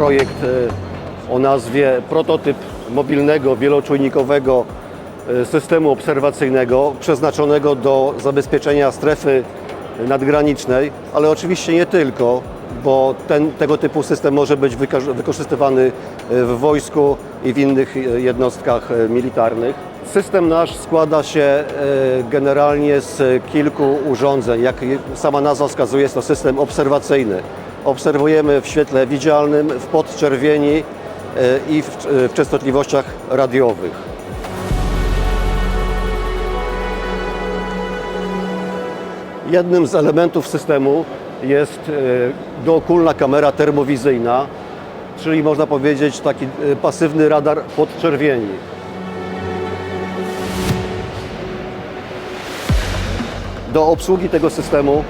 projekt e, o nazwie prototyp mobilnego, wieloczujnikowego e, systemu obserwacyjnego przeznaczonego do zabezpieczenia strefy nadgranicznej, ale oczywiście nie tylko, bo ten, tego typu system może być wykorzystywany e, w wojsku i w innych jednostkach militarnych. System nasz składa się generalnie z kilku urządzeń. Jak sama nazwa wskazuje, jest to system obserwacyjny. Obserwujemy w świetle widzialnym, w podczerwieni e, i w, e, w częstotliwościach radiowych. Jednym z elementów systemu jest e, dookulna kamera termowizyjna, czyli można powiedzieć taki pasywny radar podczerwieni. Do obsługi tego systemu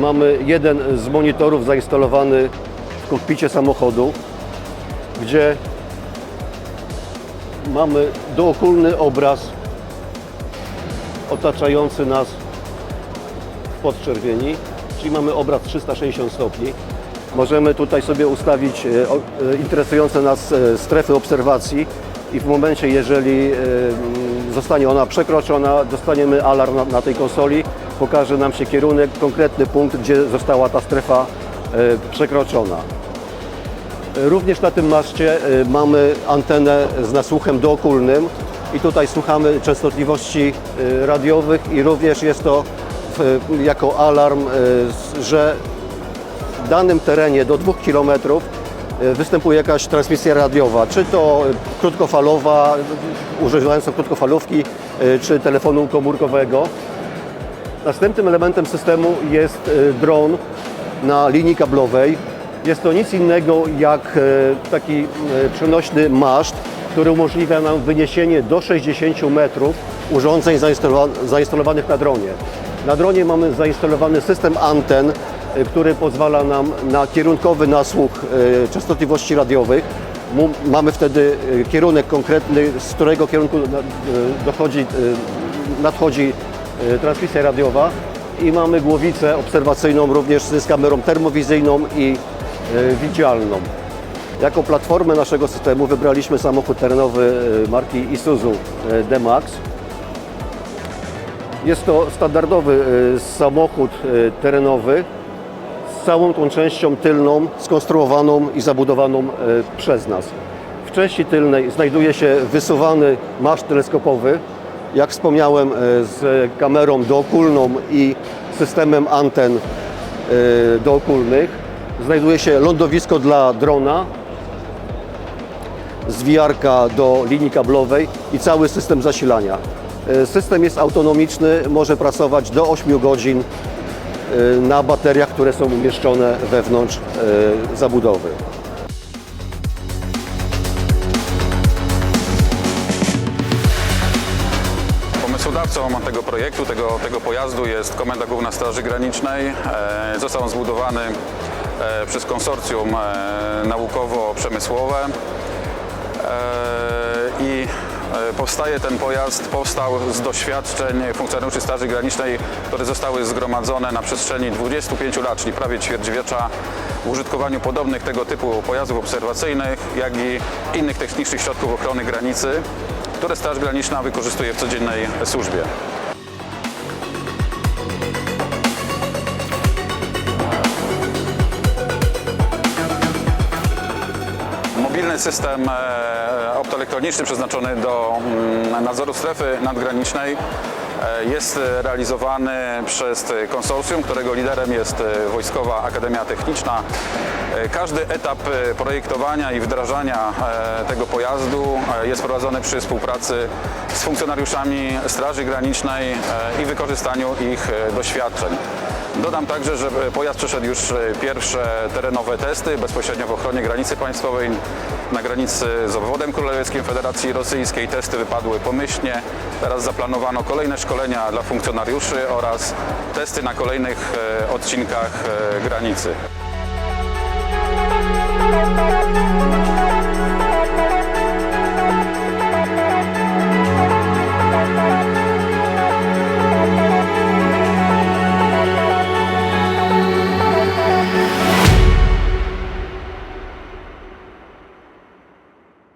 mamy jeden z monitorów zainstalowany w kokpicie samochodu, gdzie mamy dookulny obraz otaczający nas w podczerwieni, czyli mamy obraz 360 stopni. Możemy tutaj sobie ustawić o- e, interesujące nas strefy obserwacji i w momencie, jeżeli zostanie ona przekroczona, dostaniemy alarm na tej konsoli, pokaże nam się kierunek, konkretny punkt, gdzie została ta strefa e, przekroczona. Również na tym maszcie y, mamy antenę z nasłuchem dookulnym i tutaj słuchamy częstotliwości y, radiowych i również jest to jako alarm, że w danym terenie do 2 km występuje jakaś transmisja radiowa, czy to krótkofalowa, używająca krótkofalówki, czy telefonu komórkowego. Następnym elementem systemu jest e, dron na linii kablowej. Jest to nic innego jak e, taki e, przenośny maszt, który umożliwia nam wyniesienie do 60 metrów urządzeń zainstalowa- zainstalowanych na dronie. Na dronie mamy zainstalowany system anten, który pozwala nam na kierunkowy nasłuch częstotliwości radiowych. Mamy wtedy kierunek konkretny, z którego kierunku dochodzi, nadchodzi transmisja radiowa i mamy głowicę obserwacyjną również z kamerą termowizyjną i e, widzialną. Jako platformę naszego systemu wybraliśmy samochód terenowy e, marki Isuzu D-Max. Jest to standardowy samochód terenowy z całą tą częścią tylną skonstruowaną i zabudowaną przez nas. W części tylnej znajduje się wysuwany maszt teleskopowy, jak wspomniałem, e, z kamerą dookulną i systemem anten e, dookulnych. Znajduje się lądowisko dla drona, zwijarka do linii kablowej i cały system zasilania. E, System jest autonomiczny, może pracować do 8 godzin na bateriach, które są umieszczone wewnątrz zabudowy. Pomysłodawcą tego projektu, tego, tego pojazdu jest Komenda Główna Straży Granicznej. E, Został on zbudowany e, przez konsorcjum e, naukowo-przemysłowe i powstaje ten pojazd, powstał z doświadczeń funkcjonariuszy Straży Granicznej, które zostały zgromadzone na przestrzeni 25 lat, czyli prawie ćwierćwiecza w użytkowaniu podobnych tego typu pojazdów obserwacyjnych, jak i innych technicznych środków ochrony granicy, które Straż Graniczna wykorzystuje w codziennej służbie. Mobilny system e, optoelektroniczny przeznaczony do mm, nadzoru strefy nadgranicznej e, jest realizowany przez konsorcjum, którego liderem jest e, Wojskowa Akademia Techniczna. E, Każdy etap e, projektowania i wdrażania e, tego pojazdu e, jest prowadzony przy współpracy z funkcjonariuszami Straży Granicznej e, i wykorzystaniu ich e, doświadczeń. Dodam także, że pojazd przeszedł już e, pierwsze terenowe testy bezpośrednio w ochronie granicy państwowej na granicy z obwodem królewskim Federacji Rosyjskiej. Testy wypadły pomyślnie. Teraz zaplanowano kolejne szkolenia dla funkcjonariuszy oraz testy na kolejnych e, odcinkach e, granicy.